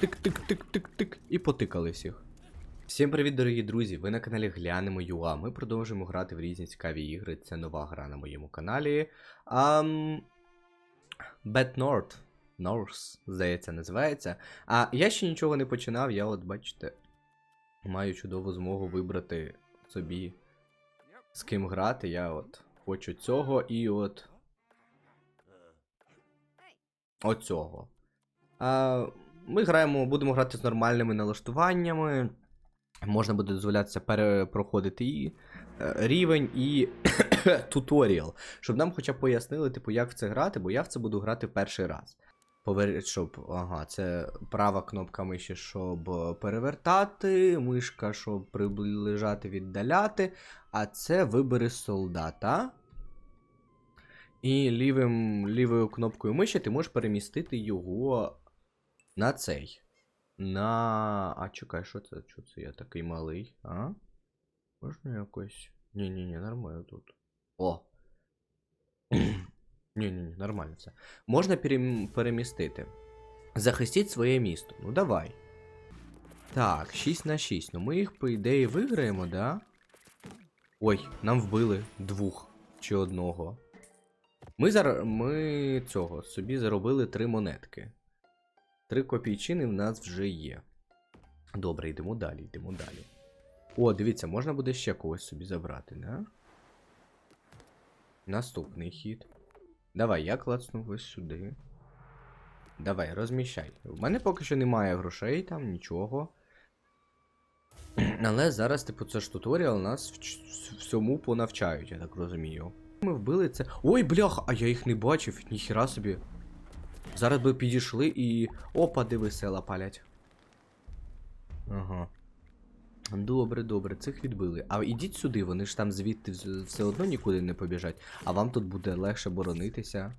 Тик-тик-тик-тик-тик. І потикали всіх. Всім привіт, дорогі друзі! Ви на каналі Глянемо Юа. Ми продовжуємо грати в різні цікаві ігри. Це нова гра на моєму каналі. Um, Bad North. North, здається, називається. А я ще нічого не починав, я от, бачите, маю чудову змогу вибрати собі з ким грати. Я от хочу цього і от. Оцього. А, ми граємо, будемо грати з нормальними налаштуваннями. Можна буде дозволятися перепроходити і е, рівень, і туторіал. Щоб нам хоча б пояснили, типу, як в це грати, бо я в це буду грати перший раз. Повер... Щоб, ага, це права кнопка миші, щоб перевертати, мишка, щоб приближати, віддаляти. А це вибери солдата. І лівим, лівою кнопкою миші ти можеш перемістити його на цей. На. А чекай, що це? Що це я такий малий? А? Можна якось. Ні-ні-ні, нормально тут. О! Ні-ні-ні, нормально все. Можна перем... перемістити. Захистіть своє місто. Ну давай. Так, 6 на 6. Ну ми їх, по ідеї, виграємо, да? Ой, нам вбили двох чи одного. Ми зар... ми цього собі заробили три монетки. Три копійчини в нас вже є. Добре, йдемо далі, йдемо далі. О, дивіться, можна буде ще когось собі забрати, да? Наступний хід. Давай, я клацну ось сюди. Давай, розміщай. У мене поки що немає грошей, там нічого. Але зараз, типу, це ж туторіал нас всьому понавчають, я так розумію. Ми вбили це. Ой, бляха, а я їх не бачив, ніхіра собі. Зараз би підійшли і. Опа, диви, села палять. Ага. Добре, добре, цих відбили. А ідіть сюди, вони ж там звідти все одно нікуди не побіжать, а вам тут буде легше боронитися.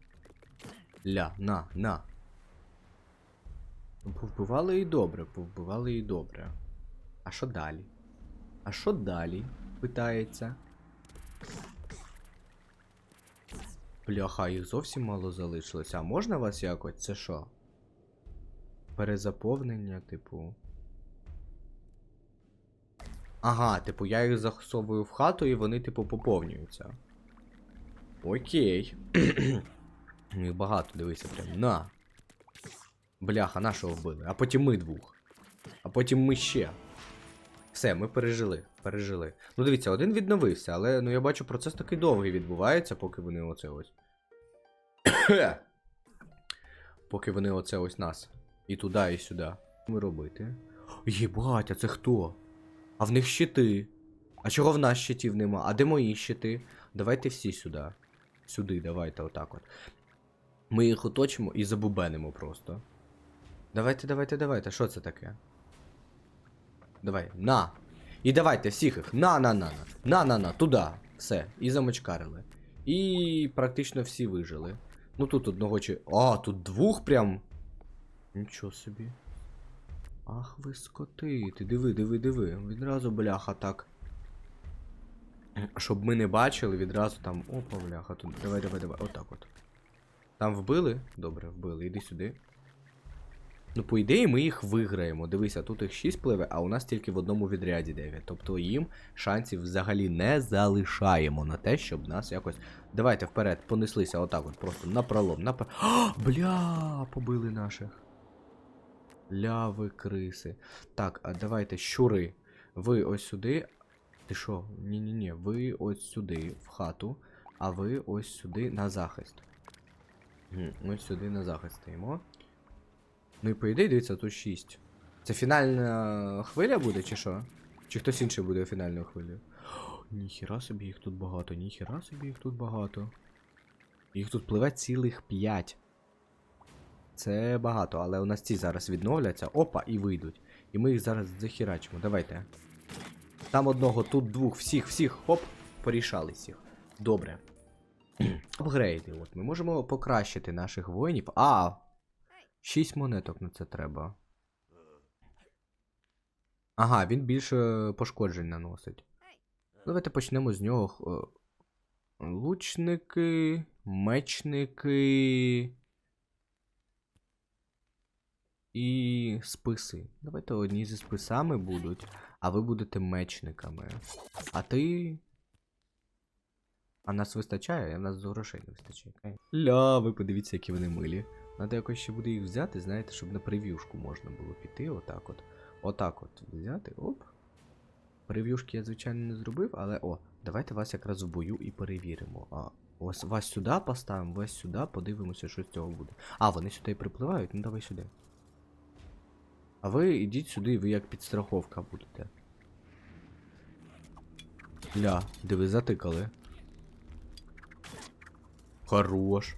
Ля, на, на. Повбивали і добре, повбивали і добре. А що далі? А що далі? Питається. Бляха, їх зовсім мало залишилося. А можна вас якось? Це що? Перезаповнення, типу. Ага, типу, я їх засовую в хату і вони, типу, поповнюються. Окей. Їх багато, дивися, прям. На. Бляха, нашого вбили. А потім ми двох. А потім ми ще. Все, ми пережили. Пережили. Ну дивіться, один відновився, але ну я бачу, процес такий довгий відбувається, поки вони оце ось. поки вони оце ось нас. І туди, і сюди. Що ми робити? Єбать, а це хто? А в них щити. А чого в нас щитів нема? А де мої щити? Давайте всі сюди. Сюди, давайте, отак от. Ми їх оточимо і забубенимо просто. Давайте, давайте, давайте. Що це таке? Давай, на. І давайте всіх їх. На, на, на, на. На, на, на, туди. Все. І замочкарили. І практично всі вижили. Ну тут одного чи. А, тут двох прям. Нічого собі. Ах ви скоти. Ти диви, диви, диви. Відразу бляха так. Щоб ми не бачили, відразу там. Опа, бляха, тут. Давай, давай, давай. Отак от. Там вбили? Добре, вбили. Іди сюди. Ну, по ідеї, ми їх виграємо. Дивися, тут їх 6 пливе, а у нас тільки в одному відряді 9. Тобто їм шансів взагалі не залишаємо на те, щоб нас якось. Давайте вперед, понеслися отак от, просто напролом. Напр... А, бля, побили наших. Ляви криси. Так, а давайте, щури. Ви ось сюди. Ти що? Ні-ні-ні, ви ось сюди, в хату, а ви ось сюди на захист. Ось сюди на захист стоїмо. Ну і по ідеї, дивіться, тут 6. Це фінальна хвиля буде, чи що? Чи хтось інший буде фінальною хвилею? Ніхіра собі їх тут багато, ніхіра собі їх тут багато. Їх тут пливе цілих 5. Це багато, але у нас ці зараз відновляться. Опа, і вийдуть. І ми їх зараз захерачимо. Давайте. Там одного, тут двох, всіх, всіх, хоп, порішали всіх. Добре. Апгрейди. От, ми можемо покращити наших воїнів. А, 6 монеток на це треба. Ага, він більше пошкоджень наносить. Давайте почнемо з нього. Е, Лучники, мечники. і списи. Давайте одні зі списами будуть, а ви будете мечниками. А ти. А нас вистачає, а нас грошей не вистачає. Ля, ви подивіться, які вони милі. Надо якось ще буде їх взяти, знаєте, щоб на прев'юшку можна було піти. Отак от. Отак от взяти. Оп. Прев'юшки я, звичайно, не зробив, але о, давайте вас якраз в бою і перевіримо. А, ось вас сюди поставимо, вас сюди, подивимося, що з цього буде. А, вони сюди припливають, ну давай сюди. А ви йдіть сюди, ви як підстраховка будете. Ля, диви, затикали. Хорош.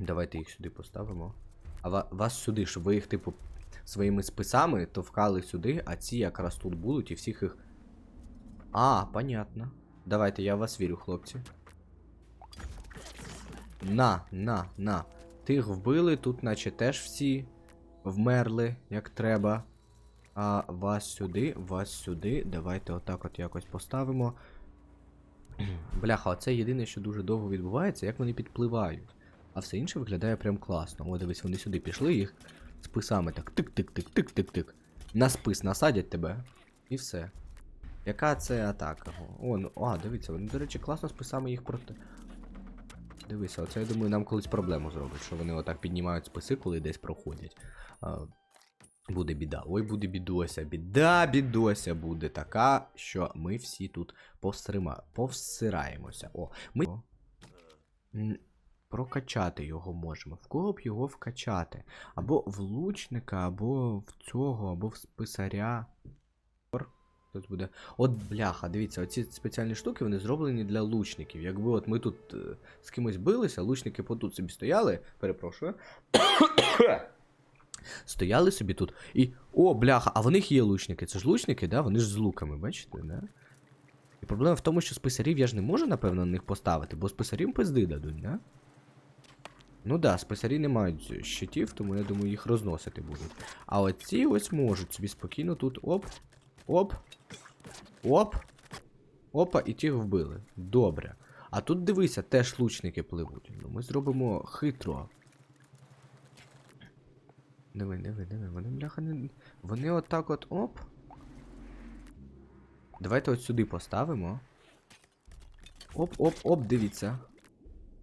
Давайте їх сюди поставимо. А вас сюди, щоб ви їх, типу, своїми списами товкали сюди, а ці якраз тут будуть і всіх їх. А, понятно. Давайте, я в вас вірю, хлопці. На, на, на. Тих вбили, тут наче теж всі вмерли, як треба. А вас сюди, вас сюди. Давайте отак от якось поставимо. Бляха, оце єдине, що дуже довго відбувається, як вони підпливають. А все інше виглядає прям класно. О, дивись, вони сюди пішли, їх списами так тик-тик-тик-тик-тик-тик. На спис насадять тебе. І все. Яка це атака? О, ну, а, дивіться, вони, до речі, класно списами їх проти. Дивися, оце я думаю, нам колись проблему зробить, що вони отак піднімають списи, коли десь проходять. Буде біда. Ой, буде бідося. Біда, бідося буде така, що ми всі тут повстрима... повсираємося. О, ми. М, Прокачати його можемо. В кого б його вкачати? Або в лучника, або в цього, або в списаря. Тут буде. От бляха, дивіться, оці спеціальні штуки вони зроблені для лучників. Якби от ми тут е, з кимось билися, лучники по тут собі стояли, перепрошую. Стояли собі тут і. О, бляха, а в них є лучники. Це ж лучники, да? Вони ж з луками, бачите, да? І проблема в тому, що списарів я ж не можу, напевно, на них поставити, бо списарів пизди дадуть, да? Ну да, списарі не мають щитів, тому я думаю, їх розносити будуть. А от ці ось можуть собі спокійно тут оп, оп, оп, опа, і тих вбили. Добре. А тут дивися, теж лучники пливуть. Ну, ми зробимо хитро. Диви, диви, диви, вони бляха не. Вони отак от оп. Давайте от сюди поставимо. Оп-оп-оп, дивіться.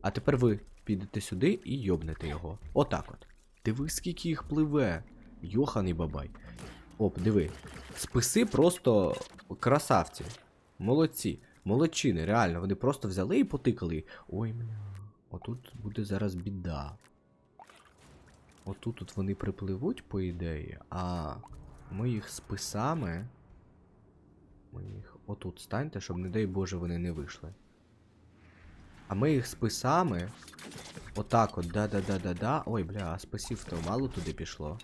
А тепер ви підете сюди і йобнете його. Отак от. Диви, скільки їх пливе. Йоханий бабай. Оп, диви. Списи просто красавці. Молодці. Молодчини, реально, вони просто взяли і потикали. Ой, бля. Отут буде зараз біда. Отут тут вони припливуть, по ідеї, а ми їх списами. Ми їх отут станьте, щоб, не дай Боже, вони не вийшли. А ми їх списами. Отак от, да-да-да-да-да. Ой, бля, а спасів то мало туди пішло.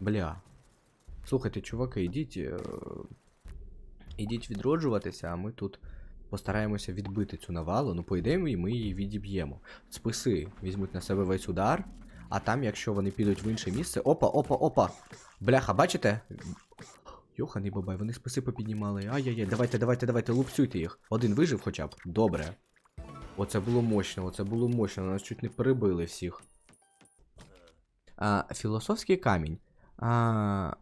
Бля. Слухайте, чуваки, ідіть. Е... Ідіть відроджуватися, а ми тут постараємося відбити цю навалу. Ну, по ідеї, ми її відіб'ємо. Списи візьмуть на себе весь удар, а там, якщо вони підуть в інше місце. Опа, опа, опа! Бляха, бачите? Йоханий бабай, вони списи попіднімали. Ай-яй-яй, давайте, давайте, давайте, лупцюйте їх. Один вижив хоча б. Добре. Оце було мощно, оце було мощно, нас чуть не перебили всіх. А, філософський камінь. А,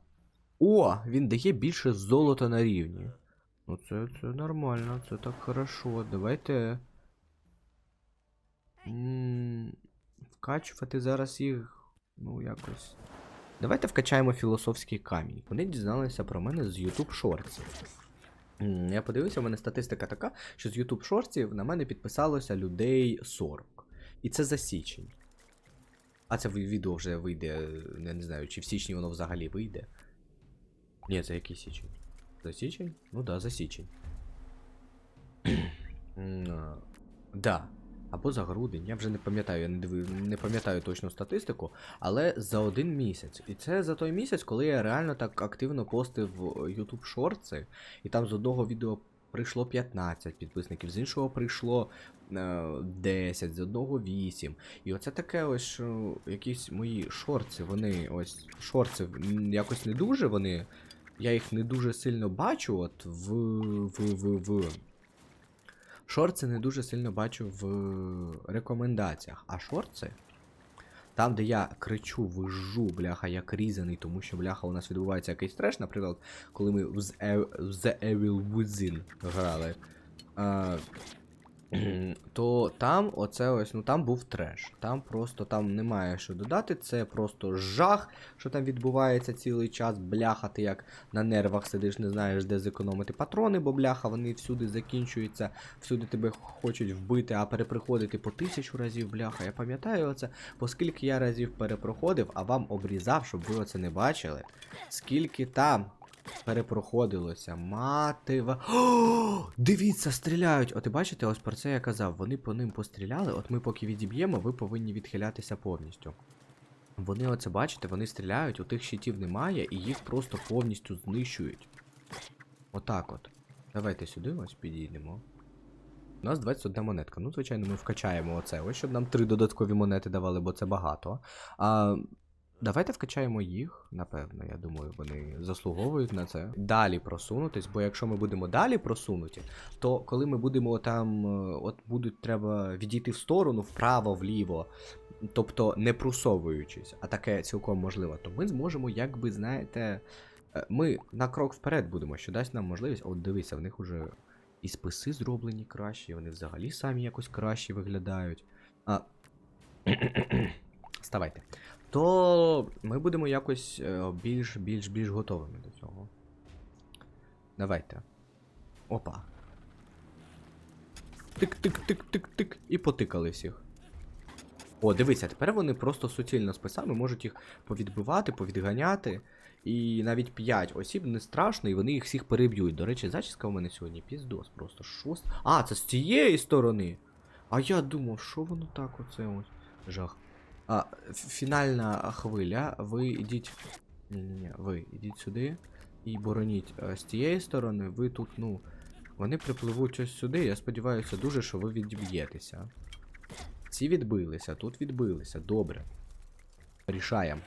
о, він дає більше золота на рівні. Ну це, це нормально, це так хорошо. Давайте. Вкачувати зараз їх. Ну, якось. Давайте вкачаємо філософський камінь. Вони дізналися про мене з YouTube Shorts. Я подивився, у мене статистика така, що з YouTube Shorts на мене підписалося людей 40. І це за січень. А це відео вже вийде, я не знаю, чи в січні воно взагалі вийде. Ні, це який січень? За січень? Ну да, за січень. Да. Або за грудень. Я вже не пам'ятаю, я не пам'ятаю точну статистику, але за один місяць. І це за той місяць, коли я реально так активно постив в YouTube шорти, і там з одного відео прийшло 15 підписників, з іншого прийшло е, 10, з одного 8. І оце таке ось що якісь мої шорти, вони ось шорти якось не дуже вони. Я їх не дуже сильно бачу, от в. в. в. в. Шорти не дуже сильно бачу в рекомендаціях. А шорти Там, де я кричу, вижу, бляха, як різаний, тому що бляха у нас відбувається якийсь треш, наприклад, коли ми в The, The Evil Within грали. А, то там оце ось, ну там був треш. Там просто там немає що додати. Це просто жах, що там відбувається цілий час. Бляха, ти як на нервах сидиш, не знаєш, де зекономити патрони, бо бляха, вони всюди закінчуються, всюди тебе хочуть вбити, а переприходити по тисячу разів, бляха. Я пам'ятаю оце, оскільки я разів перепроходив, а вам обрізав, щоб ви оце не бачили. Скільки там перепроходилося. Мати ва. О, дивіться, стріляють! От і бачите, ось про це я казав. Вони по ним постріляли. От ми поки відіб'ємо, ви повинні відхилятися повністю. Вони оце бачите, вони стріляють, у тих щитів немає, і їх просто повністю знищують. Отак от. Давайте сюди ось підійдемо. У нас 21 монетка. Ну, звичайно, ми вкачаємо оце. Ось щоб нам три додаткові монети давали, бо це багато. А Давайте вкачаємо їх, напевно, я думаю, вони заслуговують на це. Далі просунутись, бо якщо ми будемо далі просунуті, то коли ми будемо там, е, от будуть треба відійти в сторону, вправо, вліво, тобто не просовуючись, а таке цілком можливо, то ми зможемо, якби, знаєте, е, ми на крок вперед будемо, що дасть нам можливість. От дивися, в них уже і списи зроблені кращі, вони взагалі самі якось кращі виглядають. А. Ставайте то ми будемо якось е, більш більш більш готовими до цього. Давайте. Опа. Тик-тик-тик-тик-тик. І потикали всіх. О, дивися, тепер вони просто суцільно списами можуть їх повідбивати, повідганяти. І навіть 5 осіб не страшно, і вони їх всіх переб'ють. До речі, зачіска у мене сьогодні піздос, просто шост. А, це з цієї сторони. А я думав, що воно так оце ось. Жах. А, фінальна хвиля. Ви йдіть. Ні-ні-ні, ви йдіть сюди і бороніть е, з тієї сторони. Ви тут, ну. Вони припливуть ось сюди. Я сподіваюся дуже, що ви відб'єтеся. Ці відбилися, тут відбилися. Добре. Рішаємо.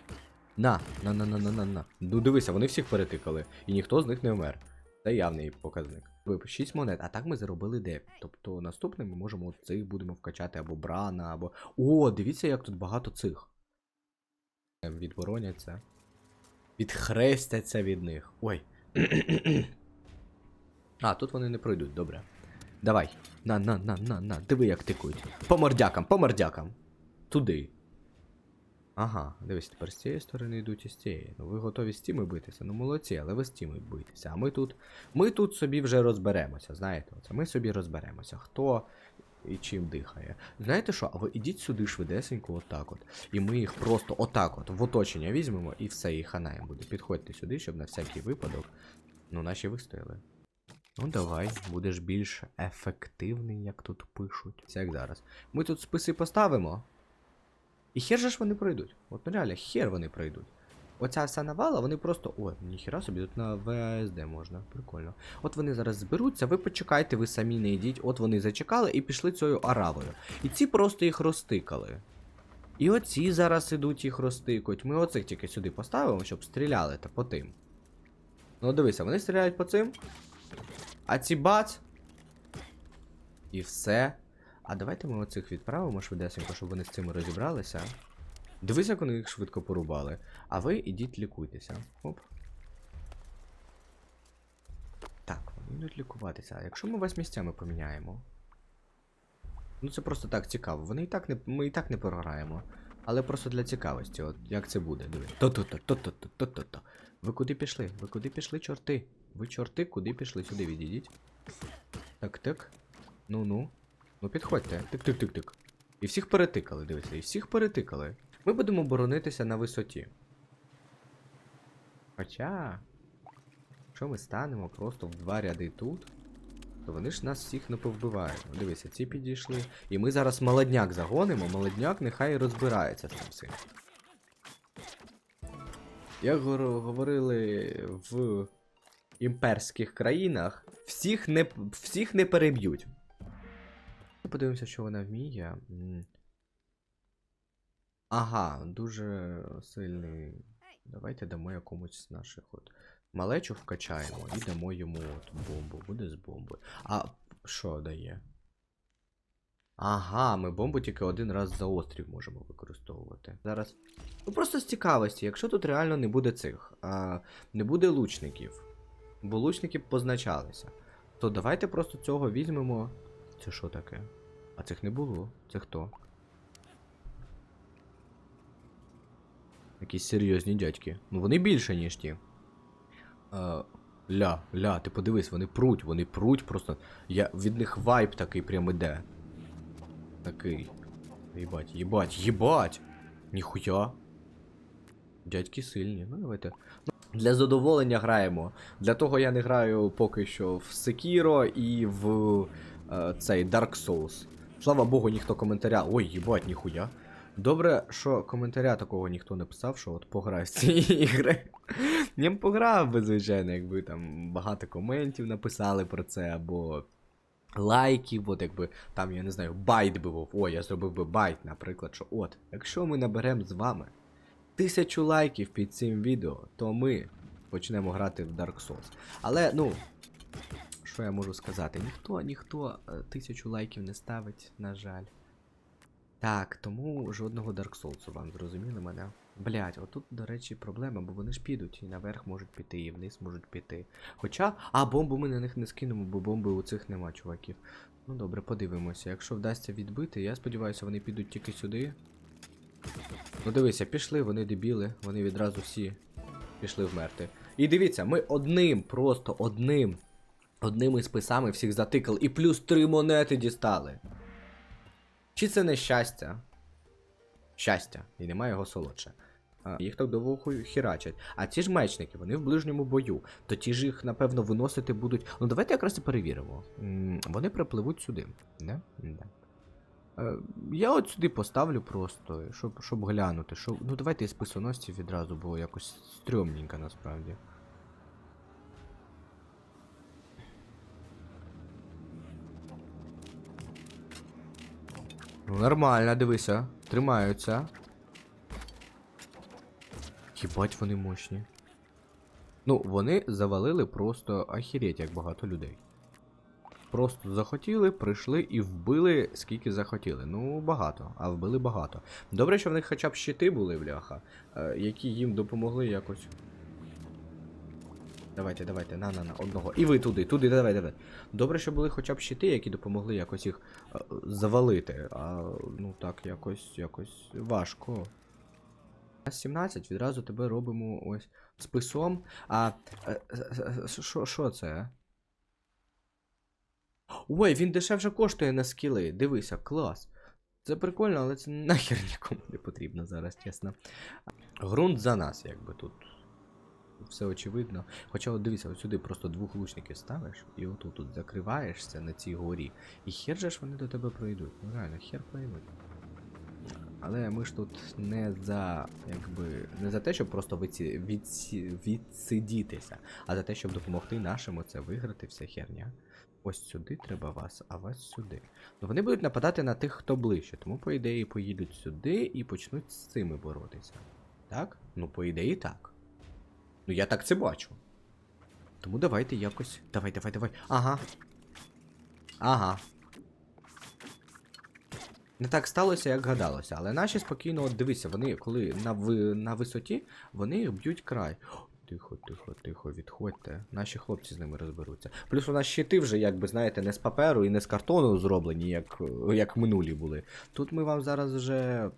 На, на, на, на, на, на, на. Ну дивися, вони всіх перетикали, і ніхто з них не вмер. Це явний показник. Ви 6 монет, а так ми заробили 9. Тобто наступним ми можемо цих будемо вкачати або брана, або. О, дивіться, як тут багато цих. Відбороняться. Відхрестяться від них. Ой. а, тут вони не пройдуть, добре. Давай. На, на, на, на, на. Диви, як тикують. По мордякам, по мордякам. Туди. Ага, дивись, тепер з цієї сторони йдуть і з цієї. Ну ви готові з тіми битися. Ну молодці, але ви з тіми битися. А ми тут. Ми тут собі вже розберемося, знаєте, оце. Ми собі розберемося. Хто і чим дихає. Знаєте що? А ви ідіть сюди швидесенько, отак от. І ми їх просто отак от в оточення візьмемо і все, і хана буде. Підходьте сюди, щоб на всякий випадок. Ну, наші вистояли. Ну давай, будеш більш ефективний, як тут пишуть. Це як зараз. Ми тут списи поставимо. І хер же ж вони пройдуть. От ну реально, хер вони пройдуть. Оця вся навала, вони просто. О, ніхіра собі, тут на ВАСД можна. Прикольно. От вони зараз зберуться, ви почекайте, ви самі не йдіть. От вони зачекали і пішли цією аравою. І ці просто їх розтикали. І оці зараз ідуть їх розтикують. Ми оцих тільки сюди поставимо, щоб стріляли та по тим. Ну дивися, вони стріляють по цим. А ці бац. І все. А давайте ми оцих відправимо швидесенько, щоб вони з цими розібралися. Дивись, як вони їх швидко порубали. А ви ідіть лікуйтеся. Оп. Так, вони йдуть лікуватися. А якщо ми вас місцями поміняємо? Ну це просто так цікаво. Вони і так не. Ми і так не програємо. Але просто для цікавості, от як це буде, диви. То-то-то, то-то-то, то-то-то. Ви куди пішли? Ви куди пішли, чорти? Ви чорти, куди пішли? Сюди відійдіть. Так-так. Ну-ну. Ну підходьте. Тик-тик-тик-тик. І всіх перетикали, дивіться, і всіх перетикали. Ми будемо боронитися на висоті. Хоча. Якщо ми станемо просто в два ряди тут, то вони ж нас всіх не повбивають. Ну, Дивися, ці підійшли. І ми зараз молодняк загонимо, молодняк нехай розбирається з цим. Як говорили в імперських країнах, всіх не, всіх не переб'ють. Подивимося, що вона вміє. Ага, дуже сильний. Давайте дамо якомусь з наших от. Малечу вкачаємо і дамо йому от бомбу. Буде з бомбою. А що дає? Ага, ми бомбу тільки один раз за острів можемо використовувати. Зараз. Ну просто з цікавості, якщо тут реально не буде цих, а, не буде лучників, бо лучники позначалися, то давайте просто цього візьмемо. Це що таке? А цих не було. Це хто? Якісь серйозні дядьки. Ну вони більше, ніж ті. А, ля, ля, ти подивись, вони пруть, вони пруть просто. Я, від них вайб такий прям іде. Такий. Єбать, єбать, єбать! Ніхуя. Дядьки сильні. Ну давайте. Ну, для задоволення граємо. Для того я не граю поки що в Sekiro і в е, цей Dark Souls. Слава Богу, ніхто коментаря. Ой, їбать, ніхуя. Добре, що коментаря такого ніхто не писав, що от пограй в ці ігри. Я б пограв би, звичайно, якби там багато коментів написали про це, або лайків, от якби там, я не знаю, байт би був. Ой, я зробив би байт, наприклад, що от, якщо ми наберемо з вами тисячу лайків під цим відео, то ми почнемо грати в Dark Souls. Але, ну, що я можу сказати? Ніхто, ніхто е, тисячу лайків не ставить, на жаль. Так, тому жодного Dark Souls вам зрозуміли мене. Блять, отут, до речі, проблема, бо вони ж підуть, і наверх можуть піти, і вниз можуть піти. Хоча, а бомбу ми на них не скинемо, бо бомби у цих нема, чуваків. Ну добре, подивимося. Якщо вдасться відбити, я сподіваюся, вони підуть тільки сюди. Ну дивися, пішли, вони дебіли, вони відразу всі пішли вмерти. І дивіться, ми одним, просто одним, одними списами всіх затикали, і плюс три монети дістали. Чи це не щастя? Щастя, і немає його солодше. Їх так довго хірачать. А ці ж мечники, вони в ближньому бою. То ті ж їх, напевно, виносити будуть. Ну давайте якраз і перевіримо. Вони припливуть сюди. Не? Да. Е, Я от сюди поставлю просто, щоб, щоб глянути. Щоб... Ну давайте із писоносців відразу, бо якось стрьомненько насправді. Ну нормально, дивися. Тримаються. Хібать вони мощні. Ну, вони завалили просто ахіреть, як багато людей. Просто захотіли, прийшли і вбили скільки захотіли. Ну, багато, а вбили багато. Добре, що в них хоча б щити були, бляха, е, які їм допомогли якось. Давайте, давайте, на, на, на, одного. І ви туди, туди, давай, давай. Добре, що були хоча б щити, які допомогли якось їх е, завалити. А ну так, якось, якось важко. 17 відразу тебе робимо ось списом. А. е, е, е, Що що це? Ой, він дешевше коштує на скіли. Дивися, клас. Це прикольно, але це нахер нікому не потрібно зараз, чесно. Грунт за нас, якби тут. Все очевидно. Хоча от дивіться, от сюди просто двох лучників ставиш, і отут тут закриваєшся на цій горі. І хер же ж вони до тебе пройдуть. Ну реально, хер пройдуть. Але ми ж тут не за якби не за те, щоб просто відсі, відсі, відсидітися, а за те, щоб допомогти нашим оце виграти вся херня. Ось сюди треба вас, а вас сюди. Ну вони будуть нападати на тих, хто ближче, тому по ідеї поїдуть сюди і почнуть з цими боротися. Так? Ну, по ідеї, так. Ну я так це бачу. Тому давайте якось. Давай, давай, давай. Ага. Ага. Не так сталося, як гадалося, але наші спокійно, от дивися, вони коли на, ви, на висоті, вони б'ють край. Тихо, тихо, тихо, відходьте. Наші хлопці з ними розберуться. Плюс у нас щити вже, якби, знаєте, не з паперу і не з картону зроблені, як, як минулі були. Тут ми вам зараз вже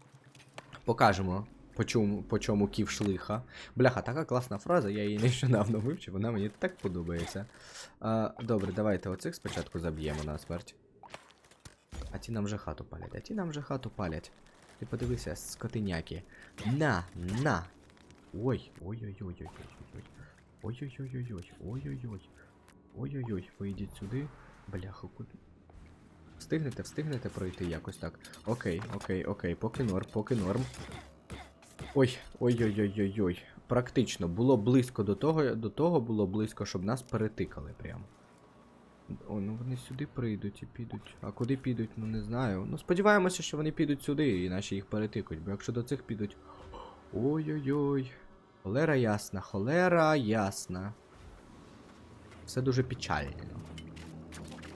покажемо, по чому, по чому ків шлиха. Бляха, така класна фраза, я її нещодавно вивчив, вона мені так подобається. А, добре, давайте оцих спочатку заб'ємо на смерть. А ті нам вже хату палять, а ті нам вже хату палять. Ти подивися, скотиняки. На, на. Ой, ой-ой-ой-ой-ой-ой. Ой-ой-ой-ой-ой. Ой-ой-ой. Ой-ой-ой, ви йдіть сюди. Бляха, куди. Встигнете, встигнете пройти якось так. Окей, окей, окей, поки норм, поки норм. Ой, ой-ой-ой-ой-ой. Практично, було близько до того, до того було близько, щоб нас перетикали прям. О, ну вони сюди прийдуть і підуть. А куди підуть, ну не знаю. Ну сподіваємося, що вони підуть сюди, і наші їх перетикають, бо якщо до цих підуть. Ой-ой-ой. Холера ясна, холера ясна. Все дуже печально.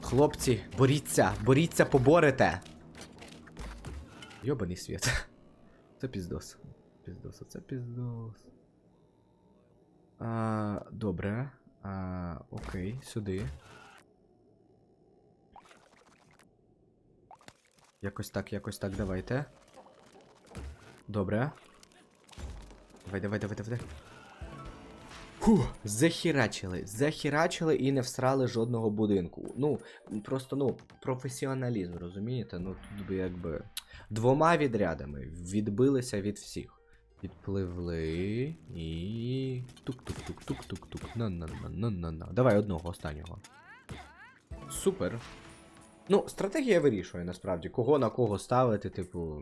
Хлопці, боріться, боріться, поборете. Йобаний світ. Це піздос. Піздос, це піздос. А, добре. А, окей, сюди. Якось так, якось так, давайте. Добре. Давай, давай, давай, давай. Фух, захерачили, захерачили і не всрали жодного будинку. Ну, просто, ну, професіоналізм, розумієте? Ну, тут би якби двома відрядами відбилися від всіх. Відпливли і. Тук-тук-тук-тук-тук-тук. На-на-на-на-на-на. Давай одного останнього. Супер. Ну, стратегія вирішує насправді, кого на кого ставити, типу.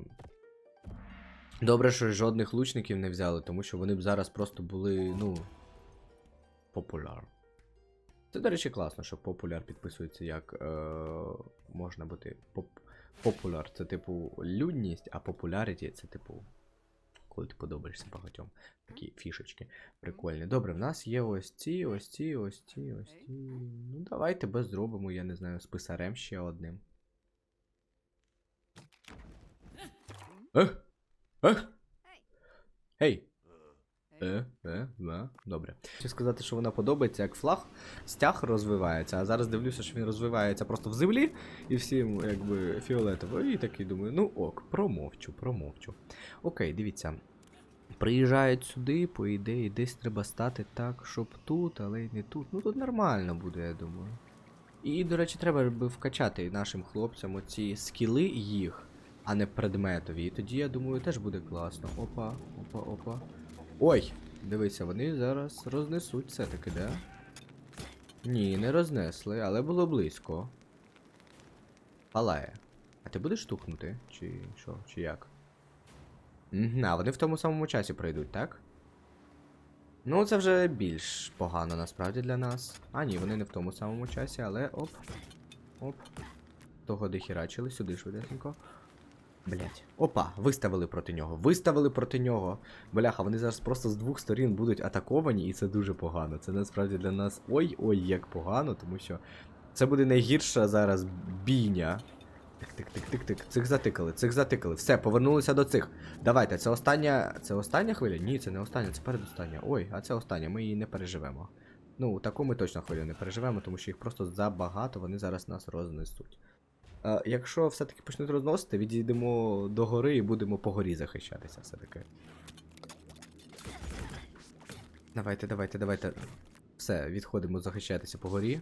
Добре, що жодних лучників не взяли, тому що вони б зараз просто були, ну. Популяр. Це, до речі, класно, що популяр підписується як е, можна бути. Поп, популяр це типу людність, а популяріті це типу. Коли ти подобаєшся багатьом. Такі фішечки прикольні. Добре, в нас є ось ці, ось ці, ось ці, ось ці. Ну, давайте тебе зробимо, я не знаю, з писарем ще одним. Ех! Ех! Гей! Е, е, е, добре. Хочу сказати, що вона подобається, як флаг, стяг розвивається, а зараз дивлюся, що він розвивається просто в землі, і всім, якби, фіолетово. І такий думаю, ну ок, промовчу, промовчу. Окей, дивіться. Приїжджають сюди, по ідеї, десь треба стати так, щоб тут, але й не тут. Ну тут нормально буде, я думаю. І, до речі, треба би вкачати нашим хлопцям оці скіли їх, а не предметові. І тоді, я думаю, теж буде класно. Опа, опа, опа. Ой! Дивися, вони зараз рознесуть все-таки, да? Ні, не рознесли, але було близько. Палає. А ти будеш штукнути? Чи що? Чи як? А, вони в тому самому часі пройдуть, так? Ну, це вже більш погано насправді для нас. А, ні, вони не в тому самому часі, але оп. Оп. Того дохерачили, сюди швидесенько. Блять. Опа, виставили проти нього. Виставили проти нього. Бляха, вони зараз просто з двох сторін будуть атаковані, і це дуже погано. Це насправді для нас ой-ой, як погано, тому що це буде найгірша зараз бійня. Тик-тик-тик-тик-тик. Цих затикали, цих затикали. Все, повернулися до цих. Давайте, це остання. Це остання хвиля? Ні, це не остання, це передостання. Ой, а це остання, ми її не переживемо. Ну, таку ми точно хвилю не переживемо, тому що їх просто забагато, вони зараз нас рознесуть. Е, якщо все-таки почнуть розносити, відійдемо до гори і будемо по горі захищатися все-таки. Давайте, давайте, давайте. Все, відходимо захищатися по горі.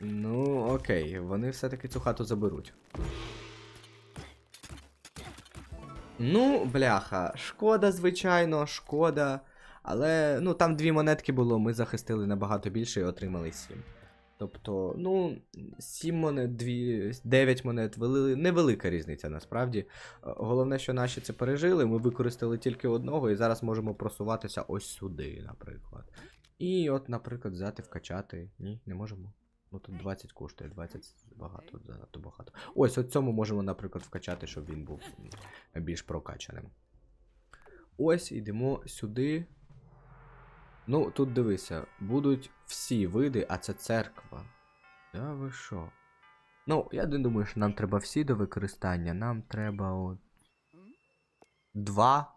Ну, окей, вони все-таки цю хату заберуть. Ну, бляха, шкода, звичайно, шкода. Але ну там дві монетки було, ми захистили набагато більше і отримали сім. Тобто, ну, 7 монет, 2, 9 монет, вели... невелика різниця насправді. Е, Головне, що наші це пережили, ми використали тільки одного і зараз можемо просуватися ось сюди, наприклад. І от, наприклад, взяти, вкачати. Ні, не можемо. Ну тут 20 коштує, 20 багато, занадто багато. Ось от цьому можемо, наприклад, вкачати, щоб він був більш прокачаним. Ось йдемо сюди. Ну, тут дивися, будуть всі види, а це церква. Да ви що? Ну, я не думаю, що нам треба всі до використання. Нам треба от. Два.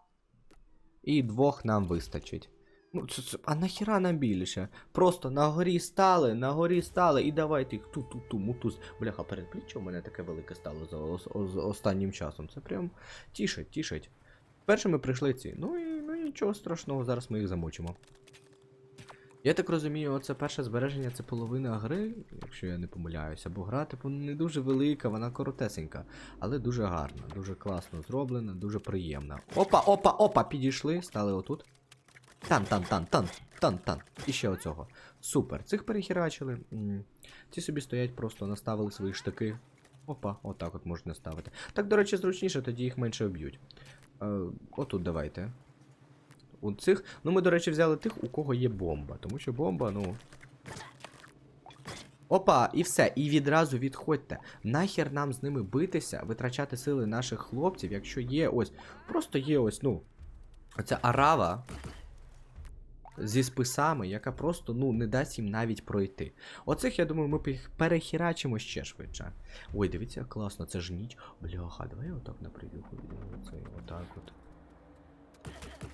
І двох нам вистачить. Ну, це, це, а нахіра нам більше? Просто на горі стали, на горі стали, і давайте їх ту-ту-ту, мутуз. Бляха, передпліччя у мене таке велике стало за ос- ос- останнім часом. Це прям тішить, тішить. Перше ми прийшли ці. Ну і ну нічого страшного, зараз ми їх замочимо. Я так розумію, оце перше збереження це половина гри, якщо я не помиляюся, бо гра, типу, не дуже велика, вона коротесенька, але дуже гарна, дуже класно зроблена, дуже приємна. Опа, опа, опа, підійшли, стали отут. Тан, тан, тан, тан, тан, тан. І ще оцього. Супер. Цих перехерачили. Ці собі стоять, просто наставили свої штики. Опа, отак от можна ставити. Так, до речі, зручніше, тоді їх менше об'ють. Е, отут давайте. У цих. Ну, ми, до речі, взяли тих, у кого є бомба. Тому що бомба, ну. Опа, і все, і відразу відходьте. Нахер нам з ними битися, витрачати сили наших хлопців, якщо є ось. Просто є ось, ну. Оця арава. зі списами, яка просто ну, не дасть їм навіть пройти. Оцих, я думаю, ми перехерачимо ще швидше. Ой, дивіться, класно, це ж ніч. Бляха, давай я отак на візьму. Отак от.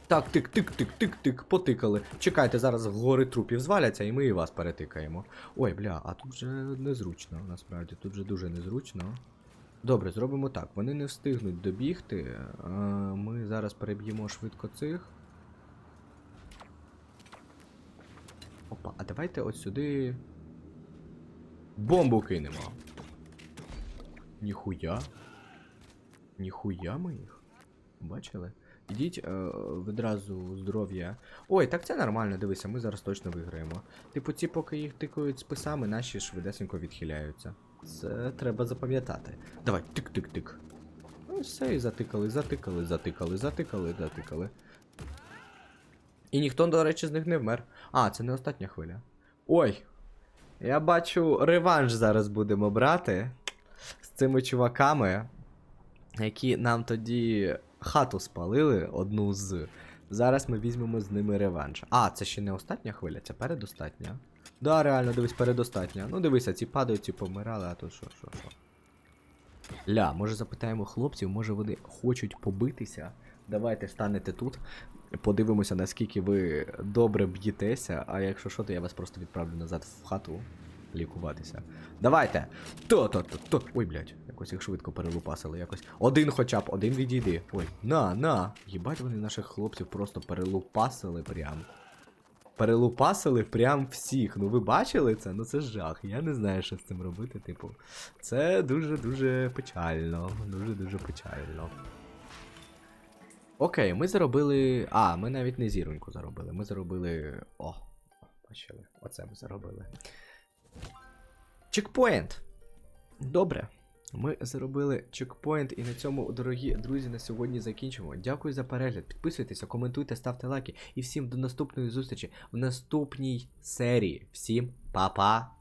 Так, тик, тик, тик, тик, тик, потикали. Чекайте, зараз гори трупів зваляться, і ми і вас перетикаємо. Ой, бля, а тут вже незручно, насправді, тут вже дуже незручно. Добре, зробимо так. Вони не встигнуть добігти. Ми зараз переб'ємо швидко цих. Опа, а давайте от сюди. Бомбу кинемо. Ніхуя. Ніхуя ми їх. Бачили? Ідіть е, відразу здоров'я. Ой, так це нормально, дивися, ми зараз точно виграємо. Типу, ці, поки їх тикають списами, наші швидесенько відхиляються. Це треба запам'ятати. Давай, тик-тик-тик. Ну, все, і затикали, затикали, затикали, затикали, затикали. І ніхто, до речі, з них не вмер. А, це не остання хвиля. Ой. Я бачу, реванш зараз будемо брати з цими чуваками, які нам тоді хату спалили одну з. Зараз ми візьмемо з ними реванш. А, це ще не остання хвиля, це передостатня. Да, реально, дивись, передостатня. Ну дивися, ці падають, ці помирали, а тут що, що, що. Ля, може запитаємо хлопців, може вони хочуть побитися. Давайте станете тут. Подивимося, наскільки ви добре б'єтеся, а якщо що, то я вас просто відправлю назад в хату лікуватися. Давайте! То-то-то-то. Ой, блядь, якось їх швидко перелупасили якось. Один хоча б, один відійди. Ой, на, на. Їбать, вони наших хлопців просто перелупасили прям. Перелупасили прям всіх. Ну ви бачили це? Ну це жах. Я не знаю, що з цим робити. Типу, це дуже-дуже печально. Дуже-дуже печально. Окей, ми заробили. А, ми навіть не зіроньку заробили. Ми заробили. О, бачили. Оце ми заробили. Чекпоінт. Добре. Ми заробили чекпоінт, і на цьому, дорогі друзі, на сьогодні закінчимо. Дякую за перегляд. Підписуйтеся, коментуйте, ставте лайки. І всім до наступної зустрічі в наступній серії. Всім па-па!